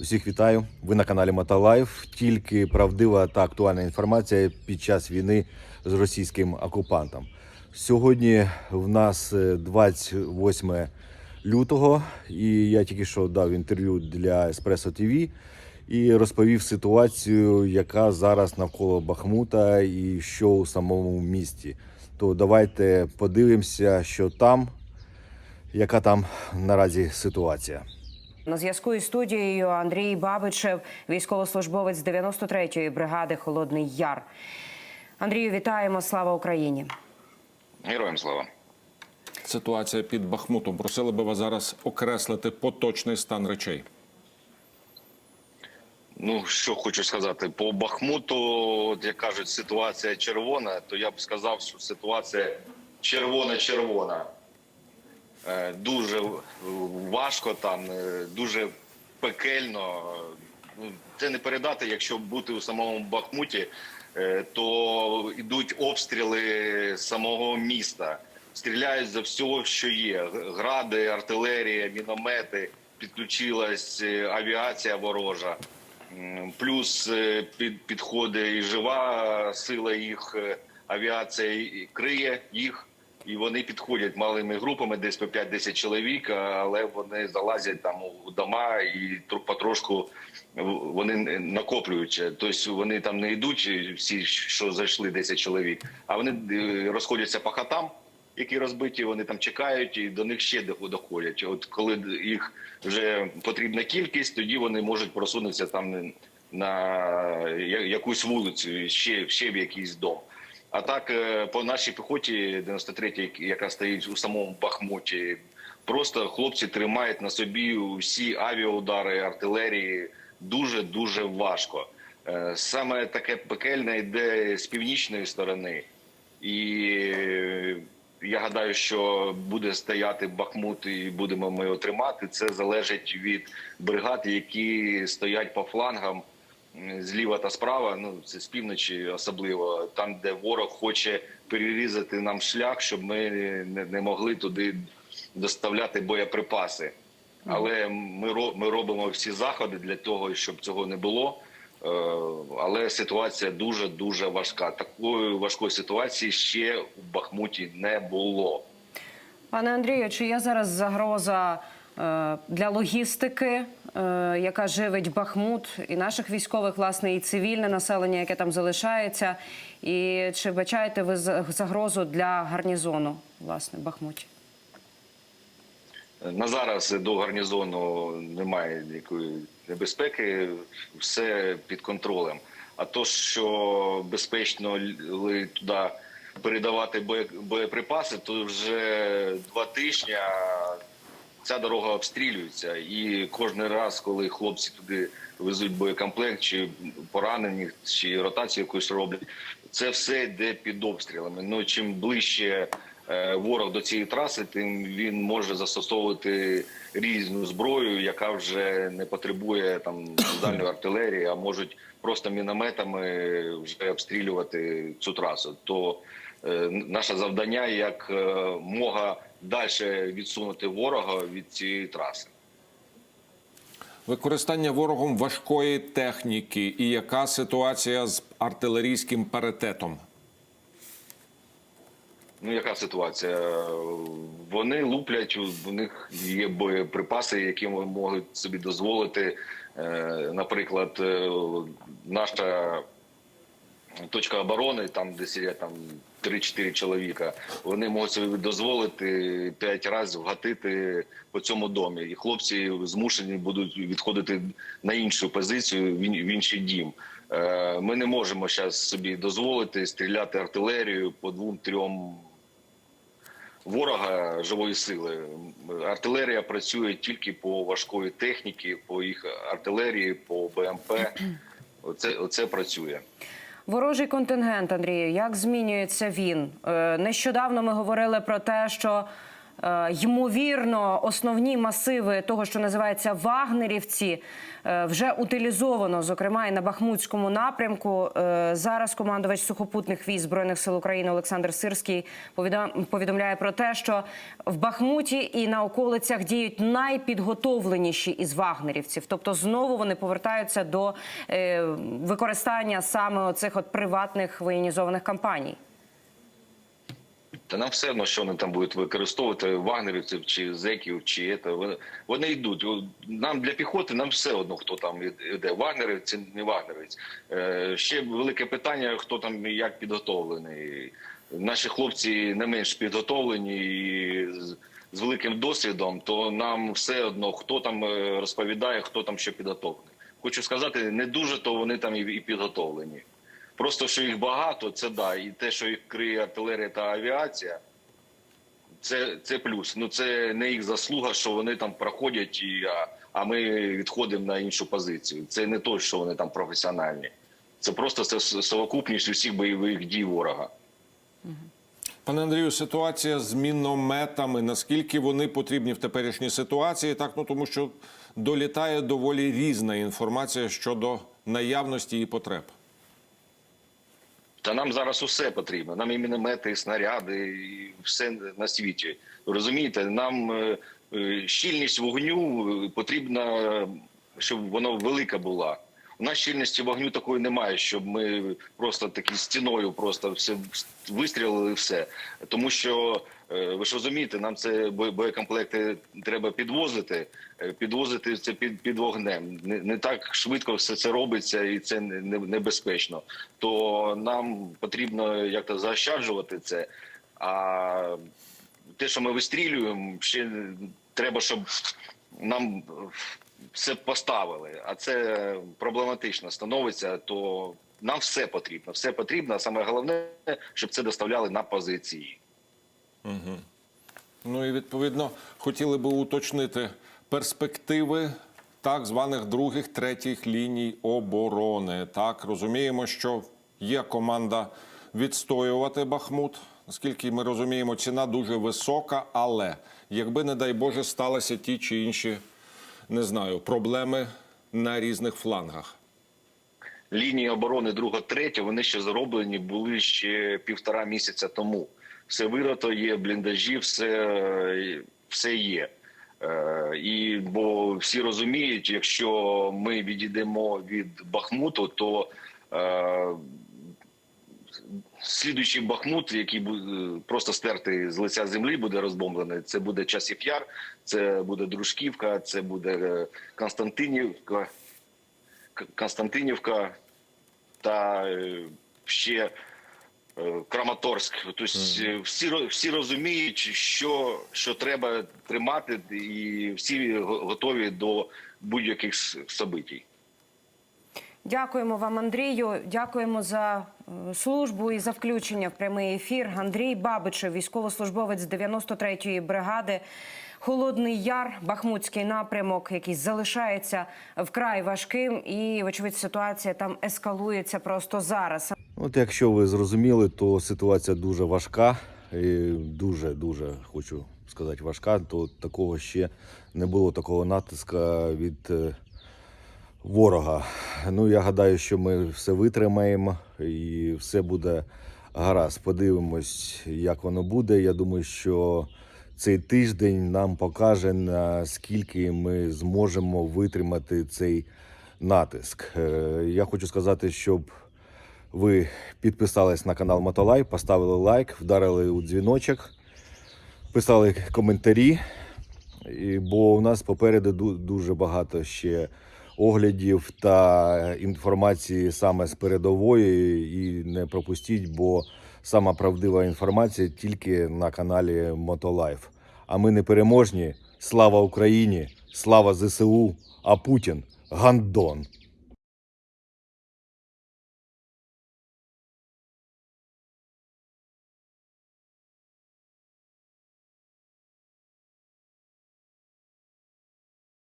Усіх вітаю. Ви на каналі Мотолайф. Тільки правдива та актуальна інформація під час війни з російським окупантом. Сьогодні в нас е, 28 лютого, і я тільки що дав інтерв'ю для Еспресо ТВ і розповів ситуацію, яка зараз навколо Бахмута і що у самому місті. То давайте подивимося, що там, яка там наразі ситуація. На зв'язку із студією Андрій Бабичев, військовослужбовець 93-ї бригади Холодний Яр. Андрію, вітаємо! Слава Україні! Героям слава. Ситуація під Бахмутом. Просили би вас зараз окреслити поточний стан речей. Ну що хочу сказати, по Бахмуту, от як кажуть, ситуація червона, то я б сказав, що ситуація червона-червона. Е, Дуже важко там, е, дуже пекельно. Ну, Це не передати, якщо бути у самому Бахмуті, е, то йдуть обстріли самого міста. Стріляють за всього, що є: гради, артилерія, міномети. Підключилась авіація ворожа. Плюс під, підходить і жива сила їх, авіація криє їх, і вони підходять малими групами, десь по 5-10 чоловік, але вони залазять там у дома і потрошку вони накоплюються. Тобто вони там не йдуть, всі, що зайшли 10 чоловік, а вони е, розходяться по хатам які розбиті, вони там чекають, і до них ще до- доходять. От коли їх вже потрібна кількість, тоді вони можуть просунутися там на якусь вулицю, ще, ще в якийсь дом. А так е, по нашій піхоті 93-й, яка стоїть у самому Бахмуті, просто хлопці тримають на собі всі авіаудари, артилерії дуже дуже важко. Е, Саме таке пекельне йде з північної сторони. І е, я гадаю, що буде стояти Бахмут і будемо ми його тримати. Це залежить від бригад, які стоять по флангам зліва та справа. Ну це з півночі, особливо там, де ворог хоче перерізати нам шлях, щоб ми не, могли туди доставляти боєприпаси. Але ми ми робимо всі заходи для того, щоб цього не було. Е, Але ситуація дуже дуже важка. Такої важкої ситуації ще у Бахмуті не було. Пане Андрію, чи є зараз загроза е, для логістики, яка живить Бахмут, і наших військових, власне, і цивільне населення, яке там залишається? І чи бачаєте ви загрозу для гарнізону, власне, Бахмуті? На зараз до гарнізону немає ніякої небезпеки, все під контролем. А то, що безпечно ли туди передавати боє- боєприпаси, то вже два тижні ця дорога обстрілюється. І кожен раз, коли хлопці туди везуть боєкомплект, чи поранені, чи ротацію якусь роблять, це все йде під обстрілами. Ну чим ближче е, ворог до цієї траси, тим він може застосовувати різну зброю, яка вже не потребує там дальньої артилерії, а можуть просто мінометами вже обстрілювати цю трасу. То наше завдання як е, мога далі відсунути ворога від цієї траси. Використання ворогом важкої техніки і яка ситуація з артилерійським паритетом? Ну, яка ситуація? Вони луплять, у них є боєприпаси, які можуть собі дозволити. Е, Наприклад, е, наша точка оборони, там де сидять там 3-4 чоловіка, вони можуть собі дозволити 5 разів вгатити по цьому домі. І хлопці змушені будуть відходити на іншу позицію, в інший дім. Е, Ми не можемо зараз собі дозволити стріляти артилерію по двом-трьом ворога живої сили. Артилерія працює тільки по важкої техніки, по їх артилерії, по БМП. Оце, оце працює. Ворожий контингент, Андрію, як змінюється він? Е, Нещодавно ми говорили про те, що Ймовірно, основні масиви того, що називається вагнерівці, е, вже утилізовано, зокрема і на Бахмутському напрямку. Е, Зараз командувач сухопутних військ збройних сил України Олександр Сирський повідомляє про те, що в Бахмуті і на околицях діють найпідготовленіші із вагнерівців. Тобто, знову вони повертаються до е, використання саме оцих от приватних воєнізованих компаній. Та нам все одно, що вони там будуть використовувати вагнерівців чи зеків, чи це. Вони, йдуть. Нам для піхоти нам все одно, хто там йде. Вагнерівці, не вагнерівець. Е, ще велике питання, хто там як підготовлений. Наші хлопці не менш підготовлені і з, великим досвідом, то нам все одно, хто там е, розповідає, хто там що підготовлений. Хочу сказати, не дуже то вони там і підготовлені. Просто що їх багато, це да, і те, що їх криє артилерія та авіація, це, це плюс. Ну це не їх заслуга, що вони там проходять, і, а, а ми відходимо на іншу позицію. Це не то, що вони там професіональні. Це просто це совокупність усіх бойових дій ворога. Пане Андрію, ситуація з мінометами. Наскільки вони потрібні в теперішній ситуації? Так, ну тому що долітає доволі різна інформація щодо наявності і потреб. Та нам зараз усе потрібно. Нам і міномети, і снаряди, і все на світі. Розумієте, нам е, е, щільність вогню е, потрібна, щоб воно велика була. У нас щільності вогню такої немає, щоб ми просто такі стіною просто все вистрілили і все. Тому що е, ви ж розумієте, нам це боєкомплекти треба підвозити, е, підвозити це під, під вогнем. Не, не так швидко все це робиться, і це не- не- небезпечно. То нам потрібно як-то заощаджувати це. А те, що ми вистрілюємо, ще треба, щоб нам все поставили. А це проблематично становиться. То нам все потрібно. Все потрібно. А саме головне, щоб це доставляли на позиції. Ну і відповідно хотіли би уточнити перспективи так званих других третіх ліній оборони. Так розуміємо, що є команда відстоювати Бахмут. Наскільки ми розуміємо, ціна дуже висока, але якби, не дай Боже, сталися ті чи інші, не знаю, проблеми на різних флангах. лінії оборони друга, третя, вони ще зроблені були ще півтора місяця тому. Все вирото є, бліндажі, все, все є. Е, і бо всі розуміють, якщо ми відійдемо від Бахмуту, то е, слідуючий Бахмут, який буде просто стертий з лиця землі, буде розбомблений. Це буде Часів Яр, це буде Дружківка, це буде е, Константинівка. Константинівка та е, ще е, Краматорськ. Тобто всі всі розуміють, що, що треба тримати, і всі готові до будь-яких с- событій. Дякуємо вам, Андрію. Дякуємо за е, службу і за включення в прямий ефір. Андрій Бабичев, військовослужбовець 93-ї бригади. Холодний Яр, Бахмутський напрямок, який залишається вкрай важким, і вочевидь ситуація там ескалується просто зараз. От якщо ви зрозуміли, то ситуація дуже важка, і дуже дуже хочу сказати важка. То такого ще не було такого натиска від е, ворога. Ну я гадаю, що ми все витримаємо і все буде гаразд. Подивимось, як воно буде. Я думаю, що цей тиждень нам покаже наскільки ми зможемо витримати цей натиск. Е, Я хочу сказати, щоб ви підписались на канал Мотолай, поставили лайк, вдарили у дзвіночок, писали коментарі, бо у нас попереду дуже багато ще оглядів та інформації саме з передової. І не пропустіть, бо сама правдива інформація тільки на каналі Мотолайф. А ми не переможні. Слава Україні! Слава ЗСУ! А Путін гандон!